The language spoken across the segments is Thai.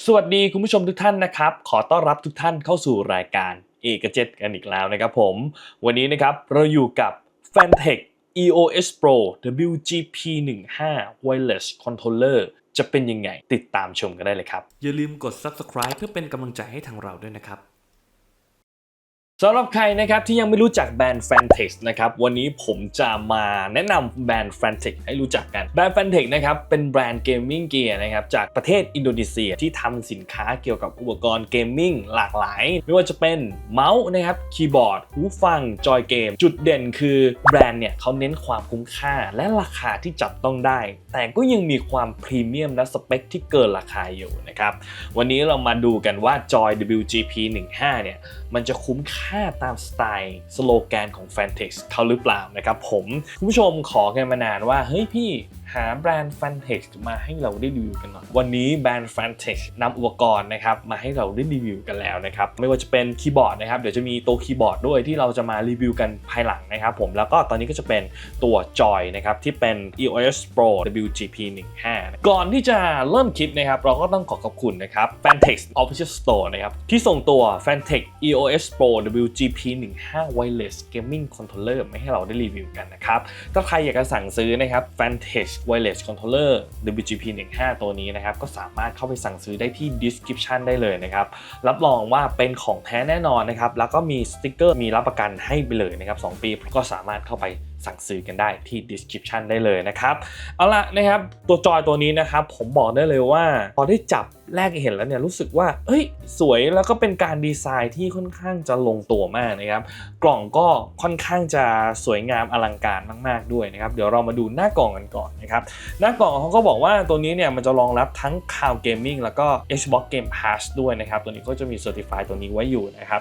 สวัสดีคุณผู้ชมทุกท่านนะครับ ขอต้อนรับทุกท่านเข้าสู่รายการเอกเจ็กันอีกแล้วนะครับผม วันนี้นะครับเราอยู่กับ Fantech EOS Pro WGP 15 Wireless Controller จะเป็นยังไงติดตามชมกันได้เลยครับ อย่าลืมกด subscribe เพื่อเป็นกำลังใจให้ทางเราด้วยนะครับ สำหรับใครนะครับที่ยังไม่รู้จักแบรนด์ Fantex นะครับวันนี้ผมจะมาแนะนำแบรนด์ Fantex ให้รู้จักกันแบรนด์ Fantex นะครับเป็นแบรนด์เกมมิ่งเกียร์นะครับจากประเทศอินโดนีเซียที่ทำสินค้าเกี่ยวกับอุปกรณ์เกมมิ่งหลากหลาย ไม่ว่าจะเป็นเมาส์นะครับคีย์บอร์ด หูฟัง จอยเกม จุดเด่นคือแบรนด์เนี่ยเขาเน้นความคุ้มค่า และราคาที่จับต้องได้ แต่ก็ยังมีความพรีเมียมและสเปคที่เกินราคาอยู่นะครับวันนี้เรามาดูกันว่าจอย WGP 15เนี่ยมันจะคุ้มค่าตามสไตล์สโลแกนของ Fantex เขาหรือเปล่านะครับผมคุณผู้ชมขอกันมานานว่าเฮ้ยพี่ หาแบรนด์ Fantex มาให้เราได้รีวิวกันหน่อย วันนี้แบรนด์ Fantex นำอุปกรณ์นะครับมาให้เราได้รีวิวกันแล้วนะครับ ไม่ว่าจะเป็นคีย์บอร์ดนะครับ เดี๋ยวจะมีตัวคีย์บอร์ดด้วยที่เราจะมารีวิวกันภายหลังนะครับผม แล้วก็ตอนนี้ก็จะเป็นตัวจอยนะครับที่เป็น EOS Pro WGP 15ก่อนที่จะเริ่มคลิปนะครับ เราก็ต้องขอขอบคุณนะครับ Fantex Official Store นะครับที่ส่งตัว Fantex EOS Pro WGP 15 Wireless Gaming Controller มาให้เราได้รีวิวกันนะครับ ถ้าใครอยากจะสั่งซื้อนะครับ Fantex Wireless Controller WGP 15ตัวนี้นะครับ ก็สามารถเข้าไปสั่งซื้อได้ที่ description ได้เลยนะครับ รับรองว่าเป็นของแท้แน่นอนนะครับ แล้วก็มีสติกเกอร์มีรับประกันให้ไปเลยนะครับ 2 ปีก็สามารถเข้าไปสั่งซื้อกันได้ที่ description ได้เลยนะครับ เอาละนะครับ ตัวจอยตัวนี้นะครับ ผมบอกได้เลยว่าพอได้จับแรกเห็นแล้วเนี่ยรู้สึกว่าเฮ้ยสวยแล้วก็เป็นการดีไซน์ที่ค่อนข้างจะลงตัวมากนะครับ กล่องก็ค่อนข้างจะสวยงามอลังการมาก ๆด้วยนะครับ เดี๋ยวเรามาดูหน้ากล่องกันก่อนนะครับหน้ากล่องเขาก็บอกว่าตัวนี้เนี่ยมันจะรองรับทั้ง Cloud Gaming แล้วก็ Xbox Game Pass ด้วยนะครับ ตัวนี้ก็จะมี Certify ตัวนี้ไว้อยู่นะครับ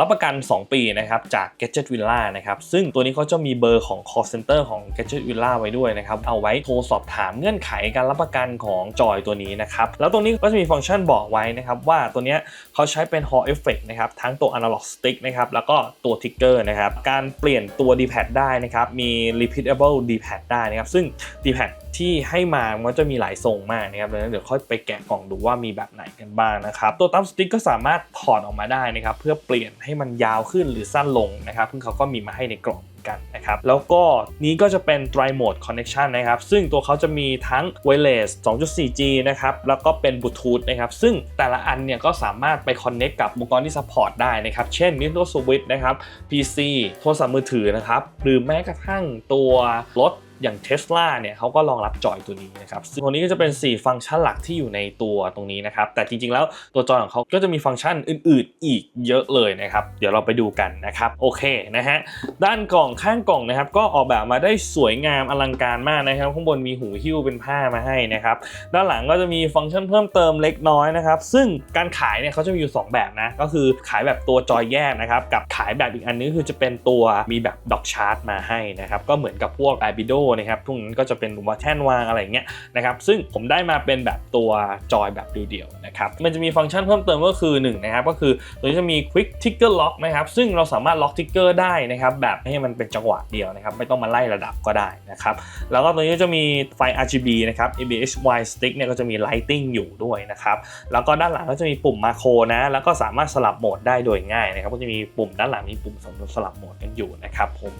รับประกัน 2 ปีนะครับจาก Gadget Villa นะครับซึ่งตัวนี้เขาจะมีเบอร์ของ call center ของ Gadget Villa ไว้ด้วยนะครับเอาไว้โทรสอบถามเงื่อนไขการรับประกันของจอยตัวนี้นะครับแล้วตรงนี้ก็จะมีีฟังก์ชันบอกไว้นะครับว่าตัวนี้เขาใช้เป็น Hall Effect นะครับทั้งตัว Analog Stick นะครับแล้วก็ตัว Trigger นะครับการเปลี่ยนตัว D-pad ได้นะครับมี Repeatable D-pad ได้นะครับซึ่ง D-pad ที่ให้มามันก็จะมีหลายทรงมากนะครับดังนั้นเดี๋ยวค่อยไปแกะกล่องดูว่ามีแบบไหนกันบ้างนะครับตัวตัมสติ๊กก็สามารถถอดออกมาได้นะครับเพื่อเปลี่ยนให้มันยาวขึ้นหรือสั้นลงนะครับซึ่งเขาก็มีมาให้ในกล่อง กันนะครับ แล้วก็นี้ก็จะเป็น Tri Mode Connection นะครับ ซึ่งตัวเขาจะมีทั้ง Wireless 2.4G นะครับ แล้วก็เป็น Bluetooth นะครับ ซึ่งแต่ละอันเนี่ยก็สามารถไป Connect กับอุปกรณ์ที่ support ได้นะครับ เช่น Nintendo Switch นะครับ PC โทรศัพท์มือถือนะครับ หรือแม้กระทั่งตัวรถ อย่าง Tesla เนี่ยเขาก็รองรับจอยตัวนี้นะครับตัวนี้ก็จะเป็น 4 ฟังก์ชันหลักที่อยู่ในตัวตรงนี้นะครับ แต่จริงๆแล้วตัวจอยของเขาก็จะมีฟังก์ชันอื่นๆ อีกเยอะเลยนะครับ เดี๋ยวเราไปดูกันนะครับ โอเคนะฮะ ด้านกล่องข้างกล่องนะครับ ก็ออกแบบมาได้สวยงามอลังการมากนะครับ ข้างบนมีหูหิ้วเป็นผ้ามาให้นะครับ ด้านหลังก็จะมีฟังก์ชันเพิ่มเติมเล็กน้อยนะครับ ซึ่งการขายเนี่ยเขาจะมีอยู่ 2 แบบนะ ก็คือขายแบบตัวจอยแยกนะครับ กับขายแบบอีกอันนึงคือจะเป็นตัวมีแบบด็อกชาร์จมาให้นะครับ ก็เหมือนกับพวก i b i d o นะครับพวกนั้นก็จะเป็นวัแท่นวางอะไรเงี้ยนะครับซึ่งผมได้มาเป็นแบบตัวจอยแบบเดียวๆนะครับมันจะมีฟังก์ชันเพิ่มเติมก็คือ1นะครับก็คือตัวนี้จะมี Quick Trigger Lock นะครับซึ่งเราสามารถล็อกทิกเกอร์ได้นะครับแบบให้มันเป็นจังหวะเดียวนะครับไม่ต้องมาไล่ระดับก็ได้นะครับแล้วก็ตัวนี้จะมีไฟ RGB นะครับ ABS Y Stick เนี่ยก็จะมี Lighting อยู่ด้วยนะครับแล้วก็ด้านหลังก็จะมีปุ่มมาโครนะแล้วก็สามารถสลับโหมดได้โดยง่ายนะครับก็จะมีปุ่มด้านหลังมีปุ่มสำหรับสลับโหมดกันอยู่นะครับผม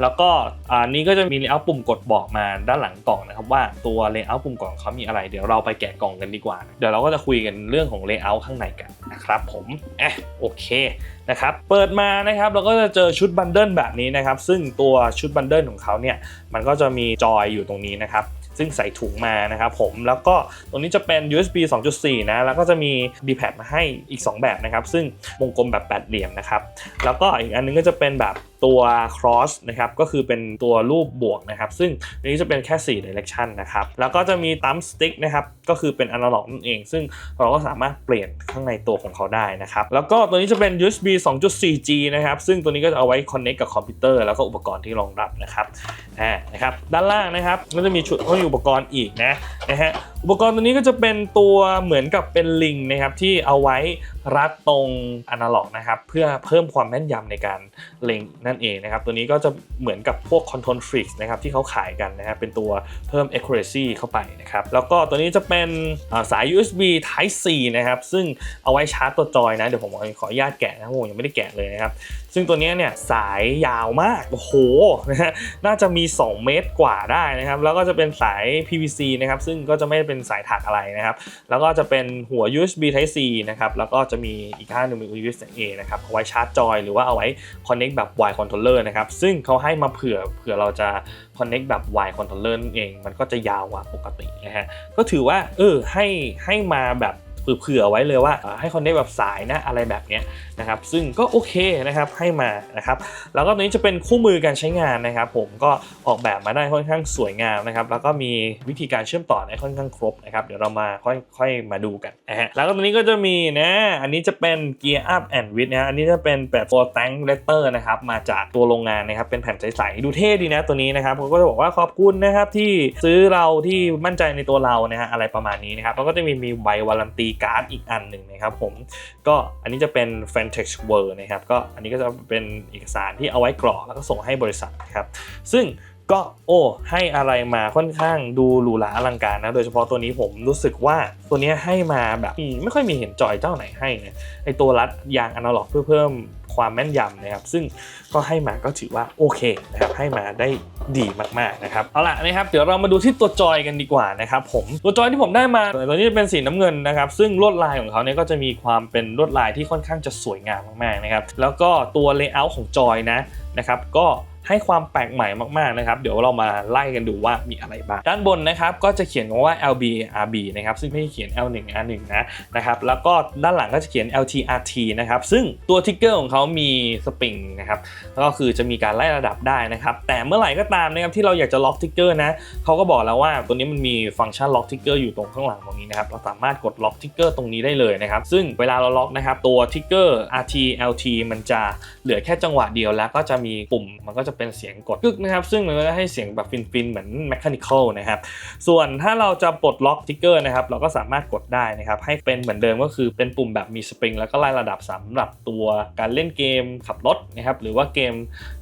แล้วก็อันนี้ก็จะมีเอร์ปุ่มกดบอกมาด้านหลังกล่องนะครับว่าตัวเลเยอร์ปุ่มกล่องเขามีอะไร เดี๋ยวเราไปแกะกล่องกันดีกว่า เดี๋ยวเราก็จะคุยกันเรื่องของเลเยอร์ข้างในกันนะครับผมอะโอเคนะครับเปิดมานะครับเราก็จะเจอชุดบันเดิลแบบนี้นะครับ ซึ่งตัวชุดบันเดิลของเขาเนี่ยมันก็จะมีจอยอยู่ตรงนี้นะครับซึ่งใส่ถุงมานะครับผมแล้วก็ตรงนี้จะเป็น USB 2.4 นะ แล้วก็จะมี D-pad มาให้อีก 2 แบบนะครับ ซึ่งวงกลมแบบแปดเหลี่ยมนะครับ แล้วก็อีกอันนึงก็จะเป็นแบบ ตัว cross นะครับก็คือเป็นตัวรูปบวกนะครับ ซึ่งอันนี้จะเป็นแค่ 4 direction นะครับ แล้วก็จะมี thumb stick นะครับ ก็คือเป็น analog นั่นเอง ซึ่งเราก็สามารถเปลี่ยนข้างในตัวของเขาได้นะครับ แล้วก็ตัวนี้จะเป็น USB 2.4G นะครับ ซึ่งตัวนี้ก็จะเอาไว้ connect กับคอมพิวเตอร์ แล้วก็อุปกรณ์ที่รองรับนะครับนะครับ ด้านล่างนะครับก็จะมีชุดอุปกรณ์อีกนะนะฮะ อุปกรณ์ตัวนี้ก็จะเป็นตัวเหมือนกับเป็นลิงนะครับที่เอาไว้รัดตรงอนาล็อกนะครับเพื่อเพิ่มความแม่นยำในการเล็งนั่นเองนะครับตัวนี้ก็จะเหมือนกับพวก Control Freaks นะครับที่เขาขายกันนะครับเป็นตัวเพิ่ม accuracy เข้าไปนะครับแล้วก็ตัวนี้จะเป็นสาย USB Type C นะครับซึ่งเอาไว้ชาร์จตัวจอยนะเดี๋ยวผมขออนุญาตแกะนะผมยังไม่ได้แกะเลยนะครับซึ่งตัวนี้เนี่ยสายยาวมากโอ้โหนะฮะน่าจะมี 2 เมตรกว่าได้นะครับแล้วก็จะเป็นสาย PVC นะครับซึ่งก็จะไม่เป็นสายถักอะไรนะครับ แล้วก็จะเป็นหัว USB Type C นะครับ แล้วก็จะมีอีกข้างหนึงเป็น USB-A นะครับเอาไว้ชาร์จจอยหรือว่าเอาไว้ connect แบบ Y controller นะครับ ซึ่งเขาให้มาเผื่อเผื่อเราจะ connect แบบ Y controller นั่นเอง มันก็จะยาวกว่าปกตินะฮะ ก็ถือว่าเออให้ให้มาแบบ เผื่อไว้เลยว่าให้ connect แบบสายนะอะไรแบบเนี้ยนะครับซึ่งก็โอเคนะครับให้มานะครับแล้วก็ตัวนี้จะเป็นคู่มือการใช้งานนะครับ ผมก็ออกแบบมาได้ค่อนข้างสวยงามนะครับแล้วก็มีวิธีการเชื่อมต่อได้ค่อนข้างครบนะครับเดี๋ยวเรามาค่อยค่อยมาดูกันนะฮะแล้วก็ตัวนี้ก็จะมีนะอันนี้จะเป็น Gear Up and With นะฮะอันนี้จะเป็นแบบตัว Tank Letter นะครับมาจากตัวโรงงานนะครับเป็นแผ่นใสๆดูเท่ดีนะตัวนี้นะครับผมก็จะบอกว่าขอบคุณนะครับที่ซื้อเราที่มั่นใจในตัวเรานะฮะอะไรประมาณนี้นะครับแล้วก็จะมีมีใบวารันตีการ์ดอีกอันหนึ่งนะครับผมก็อันนี้จะเป็น f a n t e x Word นะครับก็อันนี้ก็จะเป็นเอกสารที่เอาไว้กรอกแล้วก็ส่งให้บริษัทนะครับซึ่งก็โอ้ให้อะไรมาค่อนข้างดูหรูหราอลังการนะโดยเฉพาะตัวนี้ผมรู้สึกว่าตัวนี้ให้มาแบบไม่ค่อยมีเห็นจอยเจ้าไหนให้นะไอตัวรัดยางอนาล็อกเพื่อเพิ่ม ความแม่นยำนะครับ ซึ่งก็ให้มาก็ถือว่าโอเคนะครับให้มาได้ดีมากๆนะครับเอาล่ะนะครับเดี๋ยวเรามาดูที่ตัวจอยกันดีกว่านะครับผมตัวจอยที่ผมได้มาตัวนี้จะเป็นสีน้ำเงินนะครับ ซึ่งลวดลายของเขาเนี่ยก็จะมีความเป็นลวดลายที่ค่อนข้างจะสวยงามมากๆนะครับแล้วก็ตัวเลเยอร์ของจอยนะนะครับก็ ให้ความแปลกใหม่มากๆนะครับ เดี๋ยวเรามาไล่กันดูว่ามีอะไรบ้าง ด้านบนนะครับก็จะเขียนว่า LB RB นะครับซึ่งไม่ได้เขียน L1 R1 นะนะครับแล้วก็ด้านหลังก็จะเขียน LTRT นะครับซึ่งตัวทิกเกอร์ของเขามีสปริงนะครับก็คือจะมีการไล่ระดับได้นะครับแต่เมื่อไหร่ก็ตามนะครับที่เราอยากจะล็อกทิกเกอร์นะเขาก็บอกแล้วว่าตัวนี้มันมีฟังก์ชันล็อกทิกเกอร์อยู่ตรงข้างหลังตรงนี้นะครับเราสามารถกดล็อกทิกเกอร์ตรงนี้ได้เลยนะครับซึ่งเวลาเราล็อกนะครับตัวทิกเกอร์ RT LT มันจะเหลือแค่จังหวะเดียวแล้วก็จะมีปุ่มมันก็จะเป็นเสียงกดกึกนะครับซึ่งมันก็จะให้เสียงแบบฟินๆเหมือน mechanical นะครับส่วนถ้าเราจะปลดล็อกทิกเกอร์นะครับเราก็สามารถกดได้นะครับให้เป็นเหมือนเดิมก็คือเป็นปุ่มแบบมีสปริงแล้วก็ไล่ระดับสำหรับตัวการเล่นเกมขับรถนะครับหรือว่าเกม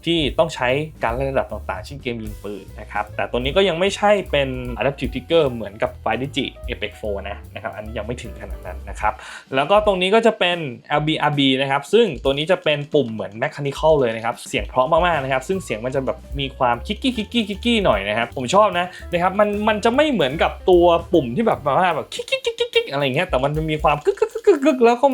ที่ต้องใช้การไล่ระดับต่างๆเช่นเกมยิงปืนนะครับแต่ตัวนี้ก็ยังไม่ใช่เป็น adaptive trigger เหมือนกับ f i d i g i Apex 4นะนะครับอันนี้ยังไม่ถึงขนาดนั้นนะครับแล้วก็ตรงนี้ก็จะเป็น LBRB นะครับซึ่งตัวนี้จะเป็นปุ่มเหมือน mechanical เลยนะครับเสียงเพราะมากๆนะครับซึ่งเสียงมันจะแบบมีความคิกกี้คิกกี้คิกกี้หน่อยนะครับผมชอบนะนะครับมันมันจะไม่เหมือนกับตัวปุ่มที่แบบว่าแบบคิกกี้คิกกี้คิกอะไรเงี้ยแต่มันจะมีความกึกกึกกึกกึกกึกแล้วก็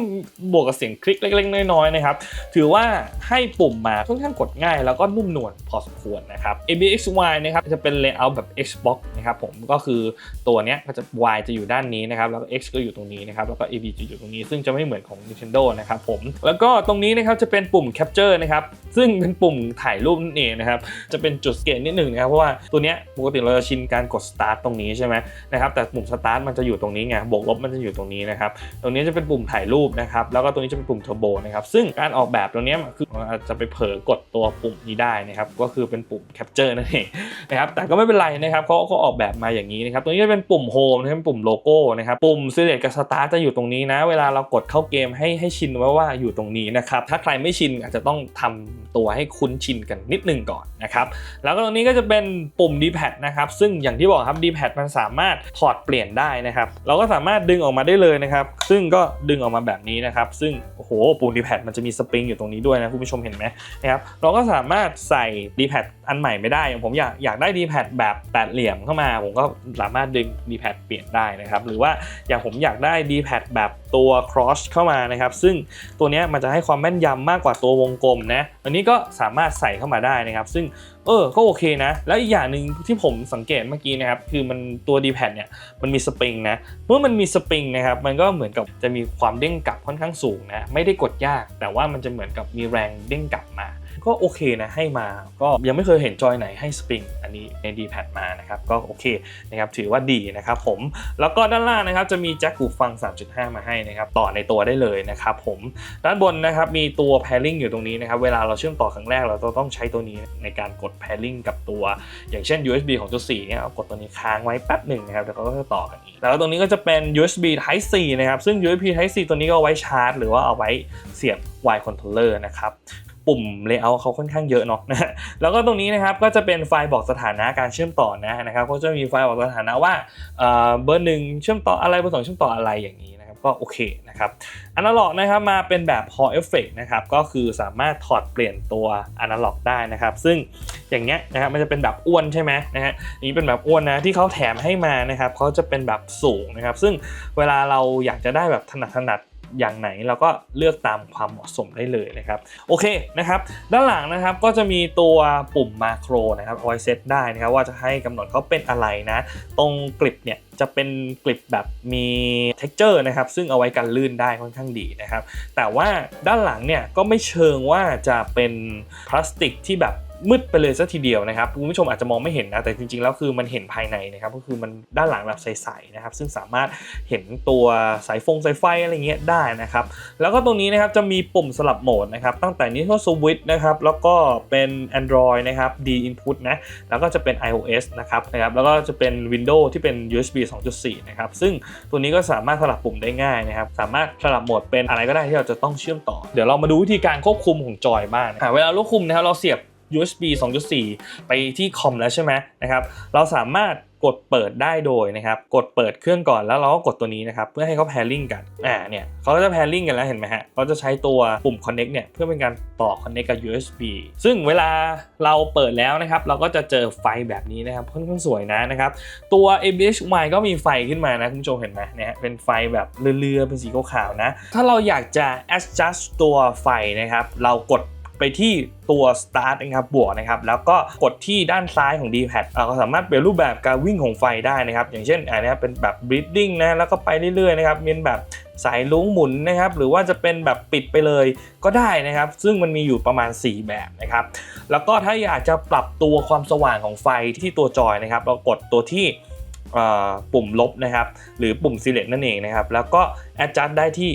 บวกกับเสียงคลิกเล็กๆน้อยๆนะครับ ถือว่าให้ปุ่มมาค่อนข้างกดง่าย แล้วก็นุ่มนวลพอสมควรนะครับ ABXY นะครับจะเป็น layout แบบ Xbox นะครับผมก็คือตัวเนี้ยก็จะ Y จะอยู่ด้านนี้นะครับแล้วก็ X ก็อยู่ตรงนี้นะครับแล้วก็ AB จะอยู่ตรงนี้ ซึ่งจะไม่เหมือนของ Nintendo นะครับผมแล้วก็ตรงนี้นะครับจะเป็นปุ่ม Capture นะครับ ซึ่งเป็นปุ่มถ่ายรูปนั่นเองนะครับ จะเป็นจุดสเกตนิดหนึ่งนะครับ เพราะว่าตัวเนี้ยปกติเราจะชินการกด Start ตรงนี้ใช่ไหมนะครับ แต่ปุ่ม Start มันจะอยู่ตรงนี้ไง บวกลบมันจะอยู่ตรงนี้นะครับ ตรงนี้จะเป็นปุ่มถ่ายรูปนะครับ แล้วก็ตรงนี้จะเป็นปุ่ม Turbo นะครับ ซึ่งการออกแบบตรงเนี้ยคืออาจจะไปเผลอกดตัวปุ่มนี้ได้นะครับ ก็คือเป็นปุ่ม Capture นั่นเองนะครับ แต่ก็ไม่เป็นไรนะครับเขาเขาออกแบบมาอย่างนี้นะครับตัวนี้จะเป็นปุ่มโฮมนะครับเป็นปุ่มโลโก้นะครับ ปุ่ม Select กับ Start จะอยู่ตรงนี้นะ เวลาเรากดเข้าเกมให้ให้ชินไว้ว่าอยู่ตรงนี้นะครับ ถ้าใครไม่ชินอาจจะต้องทำ ตัวให้คุ้นชินกันนิดนึงก่อนนะครับแล้วก็ตรงนี้ก็จะเป็นปุ่ม D-pad นะครับซึ่งอย่างที่บอกครับ D-pad มันสามารถถอดเปลี่ยนได้นะครับเราก็สามารถดึงออกมาได้เลยนะครับซึ่งก็ดึงออกมาแบบนี้นะครับซึ่งโอ้โหปุ่ม D-pad มันจะมีสปริงอยู่ตรงนี้ด้วยนะคุณผู้ชมเห็นไหมนะครับเราก็สามารถใส่ D-pad อันใหม่ไม่ได้อย่างผมอยากอยากได้ D-pad แบบแปดเหลี่ยมเข้ามา ผมก็สามารถดึง D-pad เปลี่ยนได้นะครับหรือว่าอย่างผมอยากได้ D-pad แบบตัว cross เข้ามานะครับ ซึ่งตัวนี้มันจะให้ความแม่นยำมากกว่าตัววงกลมนะ อันนี้ก็สามารถใส่เข้ามาได้นะครับ ซึ่งเออ ก็โอเคนะ แล้วอีกอย่างหนึ่งที่ผมสังเกตเมื่อกี้นะครับ คือมันตัว D-pad เนี่ยมันมีสปริงนะ เมื่อมันมีสปริงนะครับ มันก็เหมือนกับจะมีความเด้งกลับค่อนข้างสูงนะ ไม่ได้กดยาก แต่ว่ามันจะเหมือนกับมีแรงเด้งกลับมา ก็โอเคนะให้มา ก็ยังไม่เคยเห็นจอยไหนให้สปริงอันนี้ใน d p a d มานะครับ ก็โอเคนะครับถือว่าดีนะครับผมแล้วก็ด้านล่างนะครับจะมีแจ็คหูฟัง 3.5 มาให้นะครับต่อในตัวได้เลยนะครับผมด้านบนนะครับมีตัว pairing อยู่ตรงนี้นะครับเวลาเราเชื่อมต่อครั้งแรกเราต้องใช้ตัวนี้ในการกด pairing กับตัว อย่างเช่น USB ของตัว4เนี่ยเอากดตัวนี้ค้างไว้แป๊บหนึ่งนะครับเดี๋ยวก็จะต่อกันอีกแล้วตรงนี้ก็จะเป็น USB Type C นะครับซึ่ง USB Type C ตัวนี้ก็เอาไว้ชาร์จ หรือว่าเอาไว้เสียบ Y controller นะครับ ปุ่ม layout เขาค่อนข้างเยอะเนาะนะแล้วก็ตรงนี้นะครับก็จะเป็นไฟล์บอกสถานะการเชื่อมต่อนะนะครับก็จะมีไฟล์บอกสถานะว่าเบอร์หนึ่งเชื่อมต่ออะไรเบอร์สองเชื่อมต่ออะไรอย่างนี้นะครับก็โอเคนะครับอนาล็อกนะครับมาเป็นแบบ Hall Effect นะครับก็คือสามารถถอดเปลี่ยนตัวอนาล็อกได้นะครับ ซึ่งอย่างเงี้ยนะครับมันจะเป็นแบบอ้วนใช่ไหมนะฮะนี่เป็นแบบอ้วนนะที่เขาแถมให้มานะครับเขาจะเป็นแบบสูงนะครับ ซึ่งเวลาเราอยากจะได้แบบถนัดถนัด อย่างไหนเราก็เลือกตามความเหมาะสมได้เลยนะครับโอเคนะครับ ด้านหลังนะครับก็จะมีตัวปุ่มมาโครนะครับเอาไว้เซตได้นะครับว่าจะให้กำหนดเขาเป็นอะไรนะ ตรงกลิปเนี่ยจะเป็นกลิปแบบมี texture นะครับซึ่งเอาไว้กันลื่นได้ค่อนข้างดีนะครับ แต่ว่าด้านหลังเนี่ยก็ไม่เชิงว่าจะเป็นพลาสติกที่แบบ มืดไปเลยซะทีเดียวนะครับคุณผู้ชมอาจจะมองไม่เห็นนะแต่จริงๆแล้วคือมันเห็นภายในนะครับก็คือมันด้านหลังแบบใสๆนะครับซึ่งสามารถเห็นตัวสายฟงสายไฟอะไรเงี้ยได้นะครับแล้วก็ตรงนี้นะครับจะมีปุ่มสลับโหมดนะครับตั้งแต่นี้ก็สวิตนะครับแล้วก็เป็น Android นะครับ D input นะแล้วก็จะเป็น iOS นะครับนะครับแล้วก็จะเป็น Windows ที่เป็น USB 2.4 นะครับซึ่งตัวนี้ก็สามารถสลับปุ่มได้ง่ายนะครับสามารถสลับโหมดเป็นอะไรก็ได้ที่เราจะต้องเชื่อมต่อ เดี๋ยวเรามาดูวิธีการควบคุมของจอยบ้างเวลาควบคุมนะครับเราเสียบ USB 2.4 ไปที่คอมแล้วใช่ไหมนะครับ เราสามารถกดเปิดได้โดยนะครับ กดเปิดเครื่องก่อนแล้วเราก็กดตัวนี้นะครับ เพื่อให้เขา pairing กัน อ่าเนี่ยเขาจะ pairing กันแล้วเห็นไหมฮะเขาจะใช้ตัวปุ่ม connect เนี่ยเพื่อเป็นการต่อ connect กับ USB ซึ่งเวลาเราเปิดแล้วนะครับ เราก็จะเจอไฟแบบนี้นะครับค่อนข้างสวยนะนะครับ ตัว ABHY ก็มีไฟขึ้นมานะคุณผู้ชมเห็นไหมเนี่ยเป็นไฟแบบเรือๆเป็นสีขาวๆนะ ถ้าเราอยากจะ adjust ตัวไฟนะครับ เรากด ไปที่ตัว start นะครับบวกนะครับแล้วก็กดที่ด้านซ้ายของ D-pad เราสามารถเปลี่ยนรูปแบบการวิ่งของไฟได้นะครับอย่างเช่นอันนี้เป็นแบบ breathing นะแล้วก็ไปเรื่อยๆนะครับเป็นแบบสายลุ้งหมุนนะครับหรือว่าจะเป็นแบบปิดไปเลยก็ได้นะครับ ซึ่งมันมีอยู่ประมาณ 4 แบบนะครับ แล้วก็ถ้าอยากจะปรับตัวความสว่างของไฟที่ตัวจอยนะครับ เรากดตัวที่ปุ่มลบนะครับ หรือปุ่ม select นั่นเองนะครับ แล้วก็ adjust ได้ที่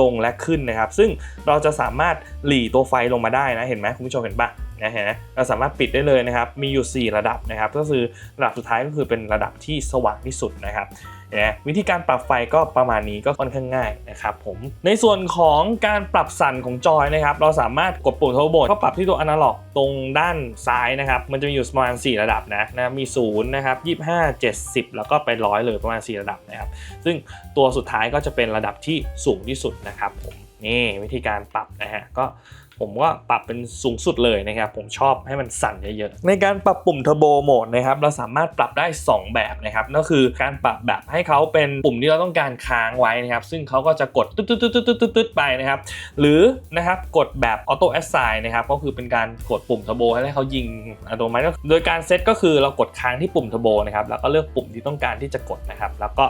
ลงและขึ้นนะครับ ซึ่งเราจะสามารถหลีตัวไฟลงมาได้นะ เห็นไหมคุณผู้ชมเห็นปะ นะเห็นไหมเราสามารถปิดได้เลยนะครับ มีอยู่ 4 ระดับนะครับ ก็คือระดับสุดท้ายก็คือเป็นระดับที่สว่างที่สุดนะครับนะวิธีการปรับไฟก็ประมาณนี้ก็ค่อนข้างง่ายนะครับผม ในส่วนของการปรับสั่นของจอยนะครับ เราสามารถกดปุ่มโทรโบก็ปรับที่ตัวอนาล็อกตรงด้านซ้ายนะครับ มันจะมีอยู่ประมาณ 4 ระดับนะนะ มี 0 นะครับ 25 70 แล้วก็ไปร้อยเลยประมาณ 4 ระดับนะครับ ซึ่งตัวสุดท้ายก็จะเป็นระดับที่สูงที่สุดนะครับผม นี่วิธีการปรับนะฮะ ก็ ผมก็ปรับเป็นสูงสุดเลยนะครับ ผมชอบให้มันสั่นเยอะๆ ในการปรับปุ่มเทอร์โบโหมดนะครับ เราสามารถปรับได้ 2 แบบนะครับนั่นคือการปรับแบบให้เขาเป็นปุ่มที่เราต้องการค้างไว้นะครับ ซึ่งเขาก็จะกดตึ๊ดตึ๊ดตึ๊ดตึ๊ดตึ๊ดตึ๊ดไปนะครับ หรือนะครับกดแบบออโต้แอสไซน์นะครับ ก็คือเป็นการกดปุ่มเทอร์โบให้เขายิงอัตโนมัติโดยการเซตก็คือเรากดค้างที่ปุ่มเทอร์โบนะครับ แล้วก็เลือกปุ่มที่ต้องการที่จะกดนะครับ แล้วก็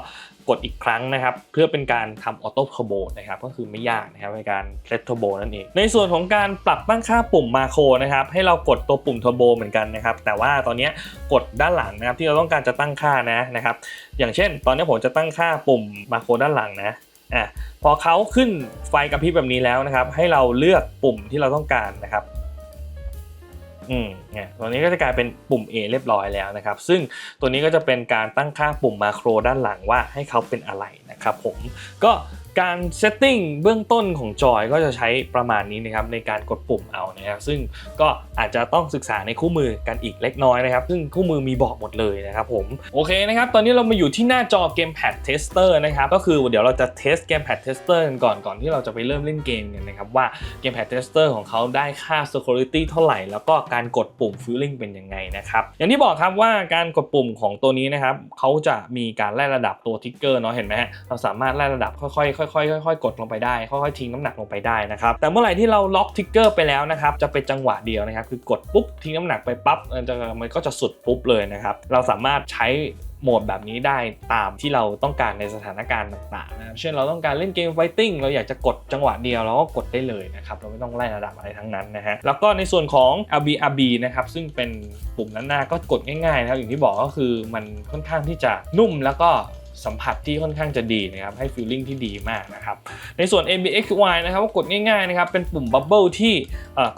กดอีกครั้งนะครับเพื่อเป็นการทำออโต้เทอร์โบนะครับก็คือไม่ยากนะครับในการเซตเทอร์โบนั่นเอง ในส่วนของการปรับตั้งค่าปุ่มมาโครนะครับให้เรากดตัวปุ่มเทอร์โบเหมือนกันนะครับแต่ว่าตอนนี้กดด้านหลังนะครับที่เราต้องการจะตั้งค่านะนะครับอย่างเช่น ตอนนี้ผมจะตั้งค่าปุ่มมาโครด้านหลังนะอะพอเขาขึ้นไฟกระพริบแบบนี้แล้วนะครับให้เราเลือกปุ่มที่เราต้องการนะครับ อืมเนี่ยตัวนี้ก็จะกลายเป็นปุ่ม A เรียบร้อยแล้วนะครับ ซึ่งตัวนี้ก็จะเป็นการตั้งค่าปุ่มมาโครด้านหลังว่าให้เขาเป็นอะไรนะครับผมก็ การเซตติ้งเบื้องต้นของจอยก็จะใช้ประมาณนี้นะครับในการกดปุ่มเอานะครับซึ่งก็อาจจะต้องศึกษาในคู่มือกันอีกเล็กน้อยนะครับ ซึ่งคู่มือมีบอกหมดเลยนะครับผมโอเคนะครับตอนนี้เรามาอยู่ที่หน้าจอเกมแพดเทสเตอร์นะครับก็คือเดี๋ยวเราจะเทสเกมแพดเทสเตอร์กันก่อนก่อนที่เราจะไปเริ่มเล่นเกมกันนะครับว่าเกมแพดเทสเตอร์ของเขาได้ค่า security เท่าไหร่ แล้วก็การกดปุ่ม filling เป็นยังไงนะครับอย่างที่บอกครับว่าการกดปุ่มของตัวนี้นะครับเขาจะมีการไล่ระดับตัวทิกเกอร์เนาะเห็นไหมฮะเราสามารถไล่ระดับค่อยๆค่อยๆค่อยๆกดลงไปได้ค่อยๆทิ้งน้ำหนักลงไปได้นะครับแต่เมื่อไหร่ที่เราล็อกทิกเกอร์ไปแล้วนะครับจะเป็นจังหวะเดียวนะครับคือกดปุ๊บทิ้งน้ำหนักไปปั๊บมันจะมันก็จะสุดปุ๊บเลยนะครับเราสามารถใช้โหมดแบบนี้ได้ตามที่เราต้องการในสถานการณ์ต่างๆนะครับเช่นเราต้องการเล่นเกมไฟติ้งเราอยากจะกดจังหวะเดียวเราก็กดได้เลยนะครับเราไม่ต้องไล่ระดับอะไรทั้งนั้นนะฮะแล้วก็ในส่วนของ LBRB นะครับซึ่งเป็นปุ่มด้านหน้าก็กดง่ายๆนะครับอย่างที่บอกก็คือมันค่อนข้างที่จะนุ่มแล้วก็ สัมผัสที่ค่อนข้างจะดีนะครับให้ฟีลลิ่งที่ดีมากนะครับในส่วน ABXY นะครับก็กดง่ายๆนะครับเป็นปุ่มบับเบิลที่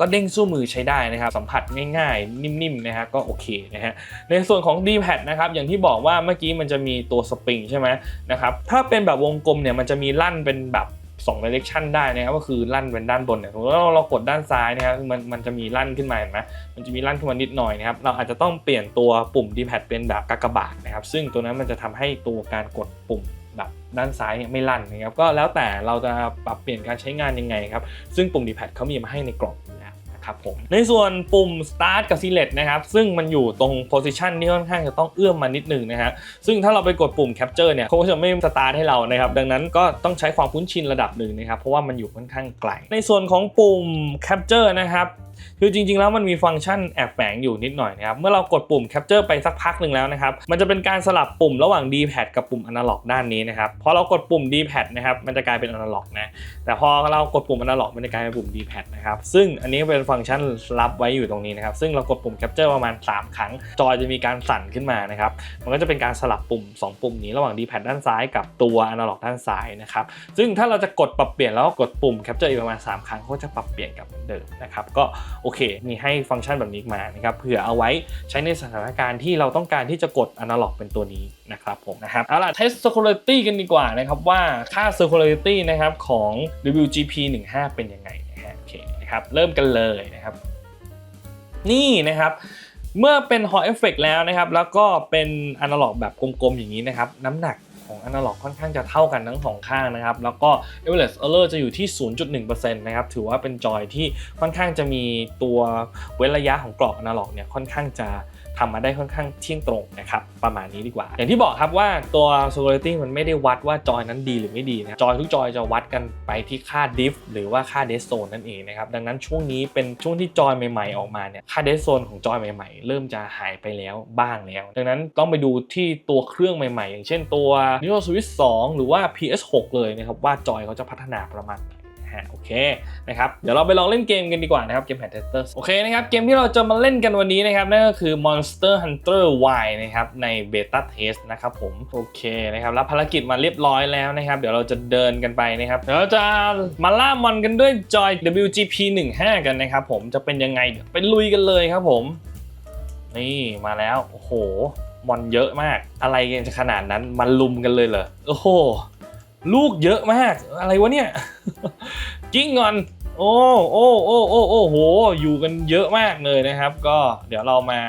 ก็เด้งสู้มือใช้ได้นะครับสัมผัสง่ายๆ นิ่มๆนะฮะก็โอเคนะฮะในส่วนของ D-pad นะครับอย่างที่บอกว่าเมื่อกี้มันจะมีตัวสปริงใช่ไหมนะครับถ้าเป็นแบบวงกลมเนี่ยมันจะมีลั่นเป็นแบบ 2 direction ได้นะครับก็คือลั่นเป็นด้านบนเนี่ยสมมติว่าเรากดด้านซ้ายนะครับมันมันจะมีลั่นขึ้นมาเห็นไหมมันจะมีลั่นขึ้นมานิดหน่อยนะครับเราอาจจะต้องเปลี่ยนตัวปุ่ม D-pad เป็นแบบกากบาทนะครับซึ่งตัวนั้นมันจะทำให้ตัวการกดปุ่มแบบด้านซ้ายเนี่ยไม่ลั่นนะครับก็แล้วแต่เราจะปรับเปลี่ยนการใช้งานยังไงครับซึ่งปุ่ม D-pad เขามีมาให้ในกล่อง ครับผมในส่วนปุ่ม start กับ select นะครับซึ่งมันอยู่ตรง position ที่ค่อนข้างจะต้องเอื้อมมานิดหนึงนะฮะซึ่งถ้าเราไปกดปุ่ม capture เนี่ยเขาก็จะไม่ start ให้เรานะครับดังนั้นก็ต้องใช้ความคุ้นชินระดับหนึ่งนะครับเพราะว่ามันอยู่ค่อนข้างไกลในส่วนของปุ่ม capture นะครับคือจริงๆแล้วมันมีฟังก์ชันแอบแฝงอยู่นิดหน่อยนะครับเมื่อเรากดปุ่ม capture ไปสักพักหนึ่งแล้วนะครับมันจะเป็นการสลับปุ่มระหว่าง d-pad กับปุ่ม analog ด้านนี้นะครับพอเรากดปุ่ม d-pad นะครับมันจะกลายเป็น analog นะแต่พอเรากดปุ่ม analog มันจะกลายเป็นปุ่ม d-pad นะครับซึ่งอันนี้เป็นฟังก์ชันลับไว้อยู่ตรงนี้นะครับซึ่งเรากดปุ่ม capture ประมาณ 3 ครั้ง จอยจะมีการสั่นขึ้นมานะครับมันก็จะเป็นการสลับปุ่ม 2 ปุ่มนี้ระหว่าง d-pad ด้านซ้ายกับตัว analog ด้านซ้ายนะครับซึ่งถ้าเราจะกดปรับเปลี่ยนแล้วกดปุ่ม capture อีกประมาณ 3 ครั้งก็จะปรับเปลี่ยนกับเดิมนะครับก็โอเค มีให้ฟังก์ชันแบบนี้มานะครับเผื่อเอาไว้ใช้ในสถานการณ์ที่เราต้องการที่จะกด analog เป็นตัวนี้นะครับผมนะครับเอาล่ะ test circularity กันดีกว่านะครับว่าค่า circularity นะครับของ WGP 15เป็นยังไงนะฮะโอเคนะครับเริ่มกันเลยนะครับ นี่นะครับเมื่อเป็น Hall Effect แล้วนะครับ แล้วก็เป็นอนาล็อกแบบกลมๆอย่างนี้นะครับ น้ำหนัก ของอนาล็อกค่อนข้างจะเท่ากันทั้งสองข้างนะครับ แล้วก็ e v e r e s t Error จะอยู่ที่ 0.1%นะครับถือว่าเป็นจอยที่ค่อนข้างจะมีตัวเว้นระยะของกรอบอนาล็อกเนี่ยค่อนข้างจะ ทำมาได้ค่อนข้างเที่ยงตรงนะครับประมาณนี้ดีกว่า อย่างที่บอกครับว่าตัว Solidity มันไม่ได้วัดว่าจอยนั้นดีหรือไม่ดีนะจอยทุกจอยจะวัดกันไปที่ค่า diff หรือว่าค่า dead zone นั่นเองนะครับดังนั้นช่วงนี้เป็นช่วงที่จอยใหม่ๆออกมาเนี่ยค่า dead zone ของจอยใหม่ๆ เริ่มจะหายไปแล้วบ้างแล้ว ดังนั้นต้องไปดูที่ตัวเครื่องใหม่ๆ อย่างเช่นตัว Neo Switch 2 หรือว่า PS6 เลยนะครับว่าจอยเขาจะพัฒนาประมาณะโอเคนะครับเดี๋ยวเราไปลองเล่นเกมกันดีกว่านะครับเกมแพนเทสเตอร์โอเคนะครับเกมที่เราจะมาเล่นกันวันนี้นะครับนั่นก็คือ Monster Hunter Y นะครับในเบต้าเทสนะครับผมโอเคนะครับรับภารกิจมาเรียบร้อยแล้วนะครับเดี๋ยวเราจะเดินกันไปนะครับเดี๋ยวเราจะมาล่ามอนกันด้วยจอย WGP 15กันนะครับผมจะเป็นยังไงเดี๋ยวไปลุยกันเลยครับผม นี่มาแล้วโอ้โหมอนเยอะมากอะไรกันจะขนาดนั้นมันลุมกันเลยเหรอโอ้โห ลูกเยอะมาก อะไรวะเนี่ย กิ้งงอน โอ้โอ้โอ้โอ้โอ้โห อยู่กันเยอะมากเลยนะครับ ก็เดี๋ยวเรามา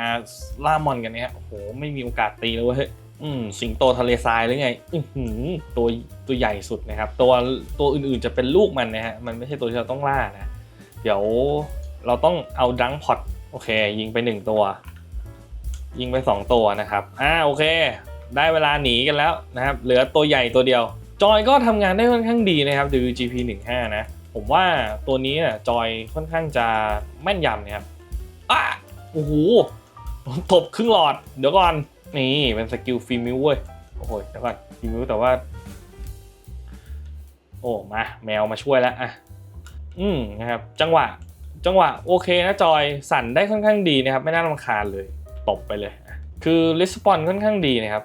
ล่ามอนกันนะครับโอ้โห ไม่มีโอกาสตีเลยเว้ยอืมสิงโตทะเลทรายหรือไงอือหือตัวตัวใหญ่สุดนะครับ ตัวตัวอื่นๆจะเป็นลูกมันนะฮะ มันไม่ใช่ตัวที่เราต้องล่านะ เดี๋ยวเราต้องเอาดังพอตโอเค ยิงไปหนึ่งตัว ยิงไปสองตัวนะครับ อ่าโอเค ได้เวลาหนีกันแล้วนะครับ เหลือตัวใหญ่ตัวเดียว จอยก็ทำงานได้ค่อนข้างดีนะครับ WGP 15นะ ผมว่าตัวนี้น่ะจอยค่อนข้างจะแม่นยำนะครับอะโอ้โหตบครึ่งหลอด เดี๋ยวก่อน นี่เป็นสกิลฟิมิวเว้ย โอ้โหเดี๋ยวก่อนฟิมิวแต่ว่า โอ้มาแมวมาช่วยแล้วอะอืมนะครับ จังหวะจังหวะโอเคนะจอยสั่นได้ค่อนข้างดีนะครับ ไม่น่ารำคาญเลย ตบไปเลย คือรีสปอนค่อนข้างดีนะครับ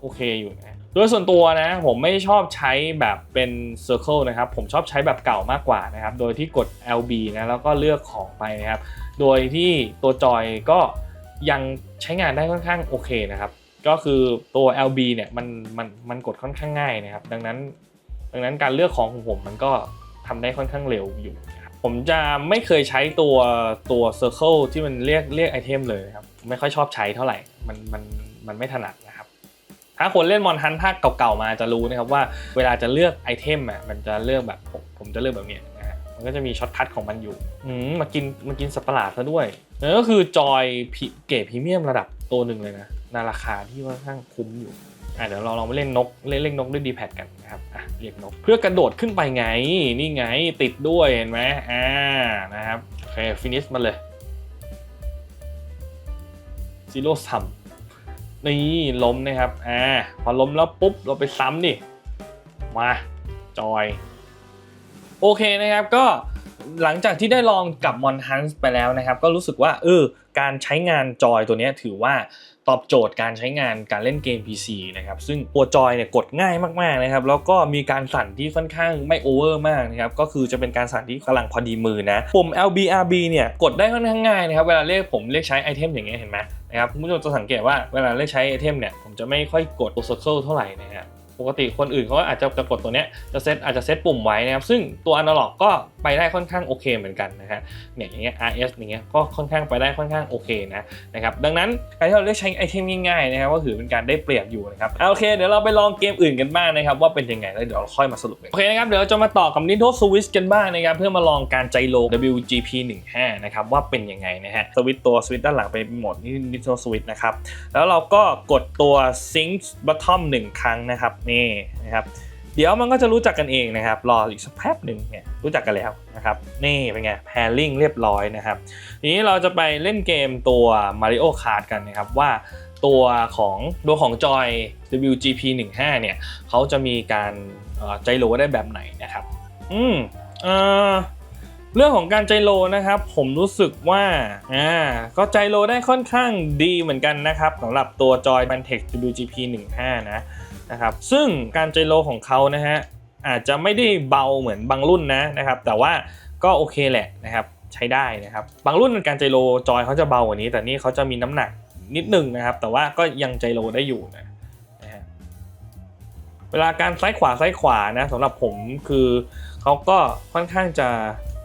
โอเคอยู่นะ โดยส่วนตัวนะผมไม่ชอบใช้แบบเป็น Circle นะครับ ผมชอบใช้แบบเก่ามากกว่านะครับ โดยที่กด LB นะแล้วก็เลือกของไปนะครับ โดยที่ตัวจอยก็ยังใช้งานได้ค่อนข้างโอเคนะครับ ก็คือตัว LB เนี่ยมันมันมันกดค่อนข้างง่ายนะครับ ดังนั้น ดังนั้นการเลือกของของผมมันก็ทำได้ค่อนข้างเร็วอยู่ผมจะไม่เคยใช้ตัวตัว Circle ที่มันเรียกเรียกไอเทมเลยครับ ไม่ค่อยชอบใช้เท่าไหร่ มันมันมันไม่ถนัดนะ ถ้าคนเล่นมอนฮันภาคเก่าๆมาจะรู้นะครับว่าเวลาจะเลือกไอเทมอะมันจะเลือกแบบผมผมจะเลือกแบบเนี้ยนะมันก็จะมีช็อตคัทของมันอยู่อืมมากินมากินสัตว์ประหลาดซะด้วยนั่นก็คือจอยพิเกรดพรีเมียมระดับตัวหนึ่งเลยนะในราคาที่ค่อนข้างคุ้มอยู่อะเดี๋ยวเราลองไปเล่นนกเล่นเล่นนกด้วยดีแพดกันนะครับอะเรียกนกเพื่อกระโดดขึ้นไปไงนี่ไงติดด้วยเห็นไหมอ่านะครับโอเคฟินิชมาเลยซีโร่ซัม นี่ล้มนะครับอ่าพอล้มแล้วปุ๊บเราไปซ้ำดิมาจอย โอเคนะครับก็หลังจากที่ได้ลองกับมอนฮันส์ไปแล้วนะครับ ก็รู้สึกว่าเออการใช้งานจอยตัวนี้ถือว่า ตอบโจทย์การใช้งานการเล่นเกม PC นะครับ ซึ่งตัวจอยเนี่ยกดง่ายมากๆนะครับ แล้วก็มีการสั่นที่ค่อนข้างไม่โอเวอร์มากนะครับ ก็คือจะเป็นการสั่นที่กำลังพอดีมือนะ ปุ่ม LBRB เนี่ยกดได้ค่อนข้างง่ายนะครับ เวลาเรียกผมเรียกใช้ไอเทมอย่างเงี้ยเห็นไหมนะครับคุณผู้ชมจะสังเกตว่าเวลาเรียกใช้ไอเทมเนี่ยผมจะไม่ค่อยกดตัว circle เท่าไหร่นะครับปกติคนอื่นเขาอาจจะจะกดตัวเนี้ยจะเซตอาจจะเซตปุ่มไว้นะครับ ซึ่งตัวอนาล็อกก็ ไปได้ค่อนข้างโอเคเหมือนกันนะฮะเนี่ยอย่างเงี้ย RS อย่างเงี้ยก็ค่อนข้างไปได้ค่อนข้างโอเคนะนะครับดังนั้นการที่เราเลือกใช้ไอเทมง่ายๆนะครับก็ถือเป็นการได้เปรียบอยู่นะครับโอเคเดี๋ยวเราไปลองเกมอื่นกันบ้างนะครับว่าเป็นยังไงแล้วเดี๋ยวเราค่อยมาสรุปกันโอเคนะครับเดี๋ยวเราจะมาต่อกับ Nintendo Switch กันบ้างนะครับเพื่อมาลองการใจโล WGP 15นะครับว่าเป็นยังไงนะฮะสวิตตัวสวิตด้านหลังเป็นโหมดนี่ Nintendo Switch นะครับแล้วเราก็กดตัว Sync Bottom 1 ครั้งนะครับนี่นะครับ เดี๋ยวมันก็จะรู้จักกันเองนะครับ รออีกสักแป๊บหนึ่งเนี่ยรู้จักกันแล้วนะครับ นี่เป็นไง pairing เรียบร้อยนะครับ ทีนี้เราจะไปเล่นเกมตัว Mario Kart กันนะครับว่าตัวของตัวของจอย WGP 15เนี่ยเขาจะมีการใจโลได้แบบไหนนะครับ อืมเอ่อเรื่องของการใจโลนะครับ ผมรู้สึกว่าอ่าก็ใจโลได้ค่อนข้างดีเหมือนกันนะครับสำหรับตัวจอย Bantex WGP 15นะ นะครับซึ่งการใจโลของเขานะฮะอาจจะไม่ได้เบาเหมือนบางรุ่นนะนะครับ แต่ว่าก็โอเคแหละนะครับใช้ได้นะครับ บางรุ่นการใจโลจอยเขาจะเบากว่านี้ แต่นี่เขาจะมีน้ำหนักนิดหนึงนะครับ แต่ว่าก็ยังใจโลได้อยู่นะนะฮะเวลาการซ้ายขวาซ้ายขวานะสำหรับผมคือเขาก็ค่อนข้างจะ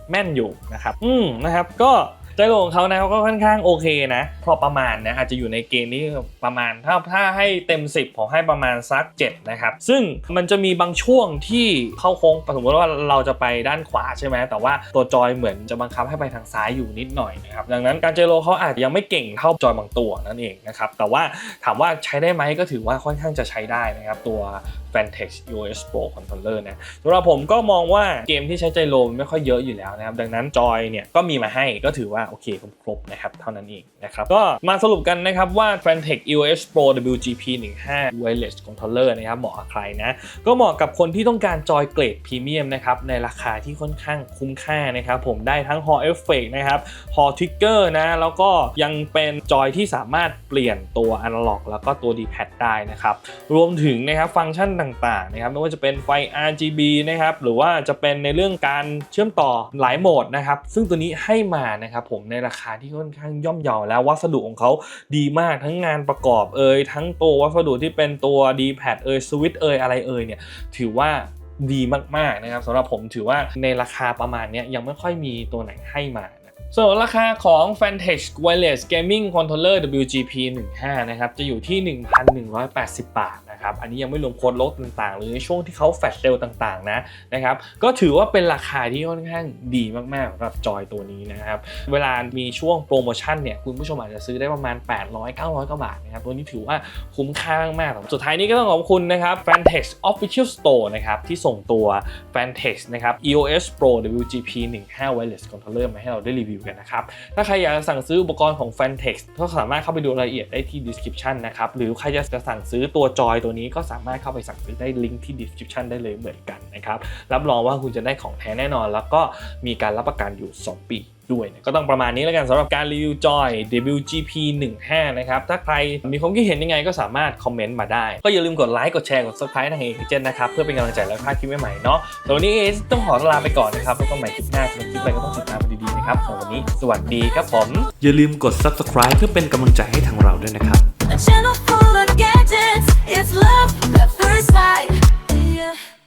แม่นอยู่นะครับ อืมนะครับก็ ใจโลของเขานะเขาก็ค่อนข้างโอเคนะ พอประมาณนะอาจจะอยู่ในเกณฑ์นี้ประมาณ ถ้าถ้าให้เต็ม 10 ผมให้ประมาณสัก 7 นะครับ ซึ่งมันจะมีบางช่วงที่เข้าโค้งสมมติว่าเราจะไปด้านขวาใช่ไหมแต่ว่าตัวจอยเหมือนจะบังคับให้ไปทางซ้ายอยู่นิดหน่อยนะครับ ดังนั้นการเจโลเขาอาจจะยังไม่เก่งเท่าจอยบางตัวนั่นเองนะครับ แต่ว่าถามว่าใช้ได้ไหมก็ถือว่าค่อนข้างจะใช้ได้นะครับตัว Fantex EOS Pro Controller นะสำหรับผมก็มองว่าเกมที่ใช้ใจโลมันไม่ค่อยเยอะอยู่แล้วนะครับ ดังนั้นจอยเนี่ยก็มีมาให้ก็ถือว่าโอเคครบนะครับเท่านั้นเองนะครับก็มาสรุปกันนะครับว่า Fantex EOS Pro WGP 15 Wireless Controller นะครับเหมาะกับใครนะก็เหมาะกับคนที่ต้องการจอยเกรดพรีเมียมนะครับในราคาที่ค่อนข้างคุ้มค่านะครับผมได้ทั้ง Hall Effect นะครับ Hall Trigger นะแล้วก็ยังเป็นจอยที่สามารถเปลี่ยนตัว Analog แล้วก็ตัว D-pad ได้นะครับรวมถึงนะครับฟังก์ชันต่างๆนะครับไม่ว่าจะเป็นไฟ RGB นะครับหรือว่าจะเป็นในเรื่องการเชื่อมต่อหลายโหมดนะครับซึ่งตัวนี้ให้มานะครับผมในราคาที่ค่อนข้างย่อมเยาแล้ววัสดุของเขาดีมากทั้งงานประกอบเอ่ยทั้งตัววัสดุที่เป็นตัว D-pad เอ่ยสวิตเอ่ยอะไรเอ่ยเนี่ยถือว่าดีมากๆนะครับสำหรับผมถือว่าในราคาประมาณนี้ยังไม่ค่อยมีตัวไหนให้มา ส่วนราคาของ Fantex Wireless Gaming Controller WGP 15นะครับ จะอยู่ที่ 1,180 บาทนะครับ อันนี้ยังไม่รวมโค้ดลดต่างๆ หรือในช่วงที่เขาแฟลชเซลต่างๆ นะนะครับ ก็ถือว่าเป็นราคาที่ค่อนข้างดีมากๆสำหรับจอยตัวนี้นะครับ เวลามีช่วงโปรโมชั่นเนี่ย คุณผู้ชมอาจจะซื้อได้ประมาณ 800 900 กว่าบาทนะครับ ตัวนี้ถือว่าคุ้มค่ามากๆสุดท้ายนี้ก็ต้องขอบคุณนะครับ Fantex Official Store นะครับที่ส่งตัว Fantex นะครับ EOS Pro WGP 15 Wireless Controller มาให้เราได้รีวิวกันนะครับ ถ้าใครอยากจะสั่งซื้ออุปกรณ์ของ Fantex ก็สามารถเข้าไปดูรายละเอียดได้ที่ description นะครับ หรือใครจะสั่งซื้อตัวจอยตัวนี้ก็สามารถเข้าไปสั่งซื้อได้ลิงก์ที่ description ได้เลยเหมือนกันนะครับ รับรองว่าคุณจะได้ของแท้แน่นอน แล้วก็มีการรับประกันอยู่ 2 ปี ด้วยนะก็ต้องประมาณนี้แล้วกันสำหรับการรีวิวจอย WGP 15นะครับ ถ้าใครมีความคิดเห็นยังไงก็สามารถคอมเมนต์มาได้ ก็อย่าลืมกดไลค์ กดแชร์ กด subscribe ทางเอเจนนะครับ เพื่อเป็นกำลังใจและพลาดคลิปใหม่ๆเนาะสำหรับวันนี้เอต้องขอลาไปก่อนนะครับแล้วก็ใหม่คลิปหน้าสำหรับคลิปอะไรก็ต้องติดตามกันดีๆนะครับสำหรับวันนี้สวัสดีครับผมอย่าลืมกด subscribe เพื่อเป็นกำลังใจให้ทางเราด้วยนะครับ A channel full of gadgets. It's love at first sight.